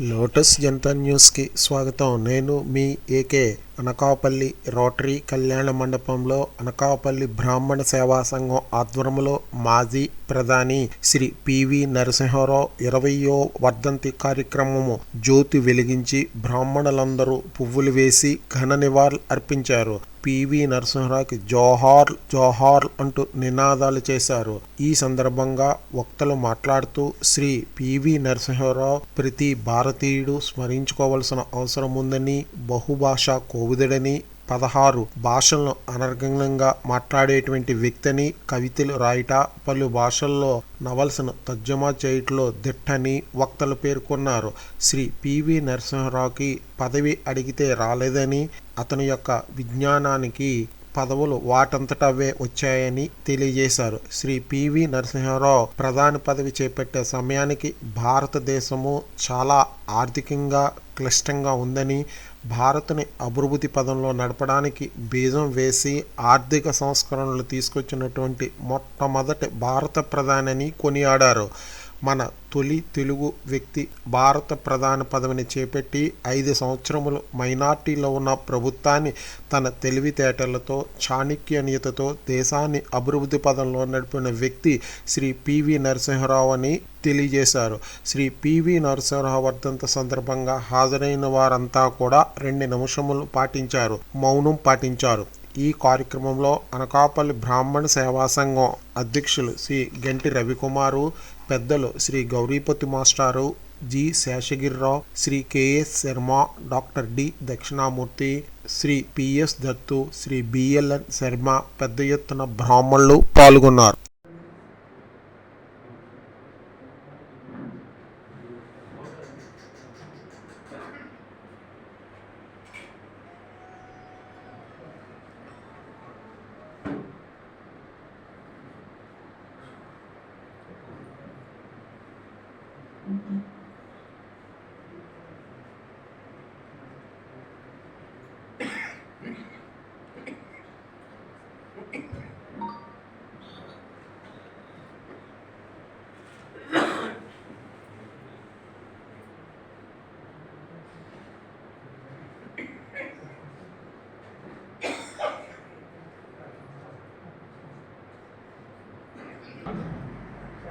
Lotus Janata న్యూస్కి స్వాగతం నేను మీ ఏకే అనకాపల్లి రోటరీ కళ్యాణ మండపంలో అనకాపల్లి బ్రాహ్మణ సేవా సంఘం ఆధ్వర్యంలో మాజీ ప్రధాని శ్రీ పివి నరసింహారావు ఇరవయో వర్ధంతి కార్యక్రమము జ్యోతి వెలిగించి బ్రాహ్మణులందరూ పువ్వులు వేసి ఘన నివాళులు అర్పించారు. పివి నరసింహరావుకి జోహార్ జోహార్ అంటూ నినాదాలు చేశారు. ఈ సందర్భంగా వక్తలు మాట్లాడుతూ శ్రీ పివి నరసింహరావు ప్రతి భారతీయుడు స్మరించుకోవలసిన అవసరం ఉందని బహుభాషా కోవిదుడని పదహారు భాషలను అనర్గంగా మాట్లాడేటువంటి వ్యక్తిని కవితలు రాయట పలు భాషల్లో నవల్స్ను తర్జుమా చేయటంలో దిట్టని వక్తలు పేర్కొన్నారు. శ్రీ పివి నరసింహరావుకి పదవి అడిగితే రాలేదని అతని యొక్క విజ్ఞానానికి పదవులు వాటంతటవే వచ్చాయని తెలియజేశారు. శ్రీ పివి నరసింహారావు ప్రధాని పదవి చేపట్టే సమయానికి భారతదేశము చాలా ఆర్థికంగా క్లిష్టంగా ఉందని భారత్ని అభివృద్ధి పదంలో నడపడానికి బీజం వేసి ఆర్థిక సంస్కరణలు తీసుకొచ్చినటువంటి మొట్టమొదటి భారత ప్రధాని కొనియాడారు. మన తొలి తెలుగు వ్యక్తి భారత ప్రధాన పదవిని చేపట్టి ఐదు సంవత్సరములు మైనార్టీలో ఉన్న ప్రభుత్వాన్ని తన తెలివితేటలతో చాణక్యనీయతతో దేశాన్ని అభివృద్ధి పదంలో నడిపిన వ్యక్తి శ్రీ పివి నరసింహరావు అని తెలియజేశారు. శ్రీ పివి నరసింహరావు వర్ధంత సందర్భంగా హాజరైన వారంతా కూడా రెండు నిమిషములు పాటించారు మౌనం పాటించారు. ఈ కార్యక్రమంలో అనకాపల్లి బ్రాహ్మణ సేవా సంఘం అధ్యక్షులు శ్రీ గంటి రవికుమారు పెద్దలు శ్రీ గౌరీపతి మాస్టారు G. Seshagirirao Shri KS Sharma doctor D. Dakshinamurthy Shri PS Dattu Shri BLN Sharma పెద్ద ఎత్తున బ్రాహ్మణులు పాల్గొన్నారు.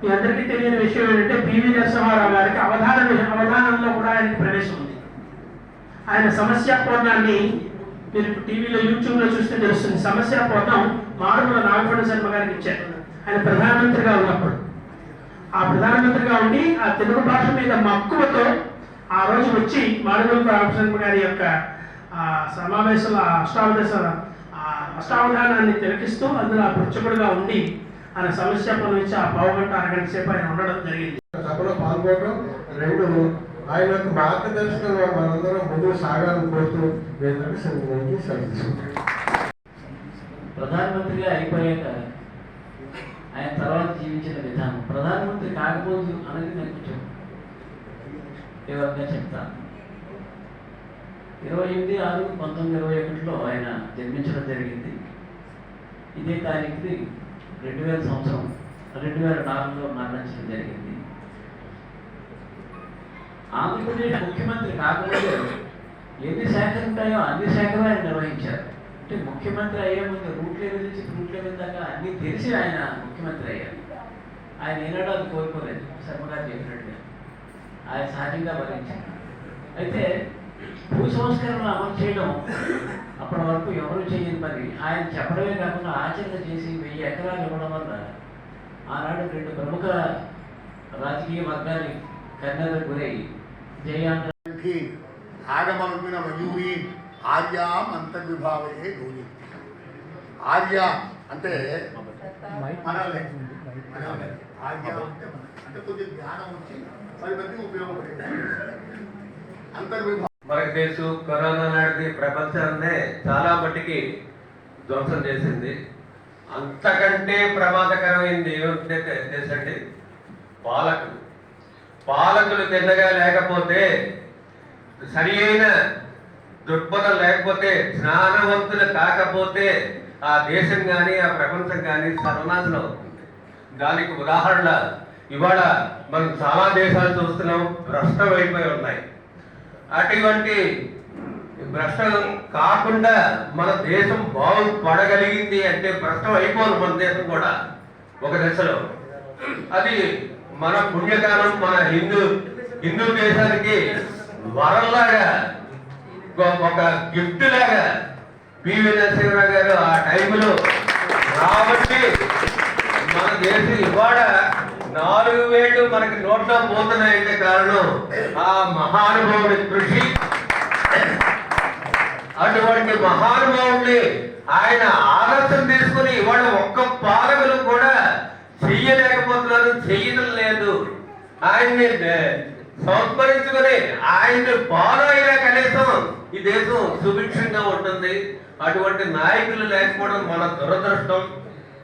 మీ అందరికీ తెలియని విషయం ఏంటంటే పివి నరసింహారావు గారికి అవధాన అవధానంలో కూడా ఆయనకి ప్రవేశం ఉంది. ఆయన సమస్య పూర్ణాన్ని మీరు ఇప్పుడు టీవీలో యూట్యూబ్లో చూస్తే తెలుస్తుంది. సమస్య పూర్ణం మారుమూల నాగపడ శర్మ గారికి ఇచ్చారు. ఆయన ప్రధానమంత్రిగా ఉన్నప్పుడు. ఆ ప్రధానమంత్రిగా ఉండి ఆ తెలుగు భాష మీద మక్కువతో ఆ రోజు వచ్చి మాడుగుల రామశర్మ గారి యొక్క ఆ సమావేశంలో అష్టావదశ ఆ అష్టావధానాన్ని తిలకిస్తూ అందులో ఆ ఉండి ఆయన సమస్య నుంచి ఆ పావు గంట అరగంట సేపు ఆయన ఉండడం జరిగింది. సభలో పాల్గొనడం రెండు ఆయన యొక్క మార్గదర్శకంగా మనందరం ముందుకు సాగాలని కోరుతూ నేను ప్రధానమంత్రిగా అయిపోయాక ఆయన తర్వాత జీవించిన విధానం. ప్రధానమంత్రి కాకపోదు అనేది నేను కొంచెం వివరంగా చెప్తాను. ఇరవై ఎనిమిది ఆరు పంతొమ్మిది ఇరవై ఒకటిలో ఆయన జన్మించడం జరిగింది. ఇదే తారీఖుది రెండు వేల సంవత్సరం రెండు వేల నాలుగులో మరణించడం జరిగింది. ఆంధ్రప్రదేశ్ ముఖ్యమంత్రి కాకపోతే ఎన్ని శాఖలు ఉంటాయో అన్ని శాఖలు ఆయన నిర్వహించారు. అంటే ముఖ్యమంత్రి అయ్యే ముందు రూట్ లెవెల్ నుంచి రూట్ లెవెల్ దాకా అన్ని తెలిసి ఆయన ముఖ్యమంత్రి అయ్యారు. ఆయన ఏనాడు అది కోరుకోలేదు శర్మగారు చెప్పినట్టుగా. ఆయన సహజంగా భరించారు. అయితే భూ సంస్కరణలు అమలు చేయడం అప్పటి వరకు ఎవరు చేయని పని. ఆయన చెప్పడమే కాకుండా ఆచరణ చేసి వెయ్యి ఎకరాలు ఇవ్వడం వల్ల ఆనాడు రెండు ప్రముఖ రాజకీయ వర్గాన్ని కన్నెలకు గురై జయాంధ్ర కి ఆగమనుకున్న మయూరి ఆర్యాం అంతర్విభావే ధూని. ఆర్య అంటే మనలే మనలే. ఆర్య అంటే కొద్దిగా జ్ఞానం వచ్చి పది మందికి ఉపయోగపడేది. అంతర్విభావం మనకు తెలుసు కరోనా నాటిది ప్రపంచాన్నే చాలా మట్టికి ధ్వంసం చేసింది. అంతకంటే ప్రమాదకరమైంది ఏమిటంటే తెలుసండి? పాలకులు. పాలకులు తిన్నగా లేకపోతే సరి అయిన దృక్పథం లేకపోతే జ్ఞానవంతులు కాకపోతే ఆ దేశం కానీ ఆ ప్రపంచం కానీ సర్వనాశనం అవుతుంది. దానికి ఉదాహరణ ఇవాళ మనం చాలా దేశాలు చూస్తున్నాం భ్రష్టమైపోయి ఉన్నాయి. అటువంటి భ్రష్టం కాకుండా మన దేశం బాగుపడగలిగింది అంటే భ్రష్టం అయిపోదు మన దేశం కూడా ఒక దశలో. అది మన పుణ్యకాలం మన హిందూ హిందూ దేశానికి వరంలాగా ఒక- గిఫ్ట్ లాగా పివి నరసింహరావు గారు ఆ టైంలో రాబట్టి మన దేశం ఇవాళ నాలుగు వేలు మనకి నోట్లో పోతున్నాయంటే కారణం ఆ మహానుభావుడి కృషి. అటువంటి మహానుభావుడిని ఆయన ఆదర్శం తీసుకుని ఇవాళ ఒక్క పాలకులు కూడా చెయ్యలేకపోతున్నారు చెయ్యడం లేదు. ఆయన్ని సంస్మరించుకుని ఆయన్ని ఫాలో అయినా కనీసం ఈ దేశం సుభిక్షంగా ఉంటుంది. అటువంటి నాయకులు లేకపోవడం మన దురదృష్టం.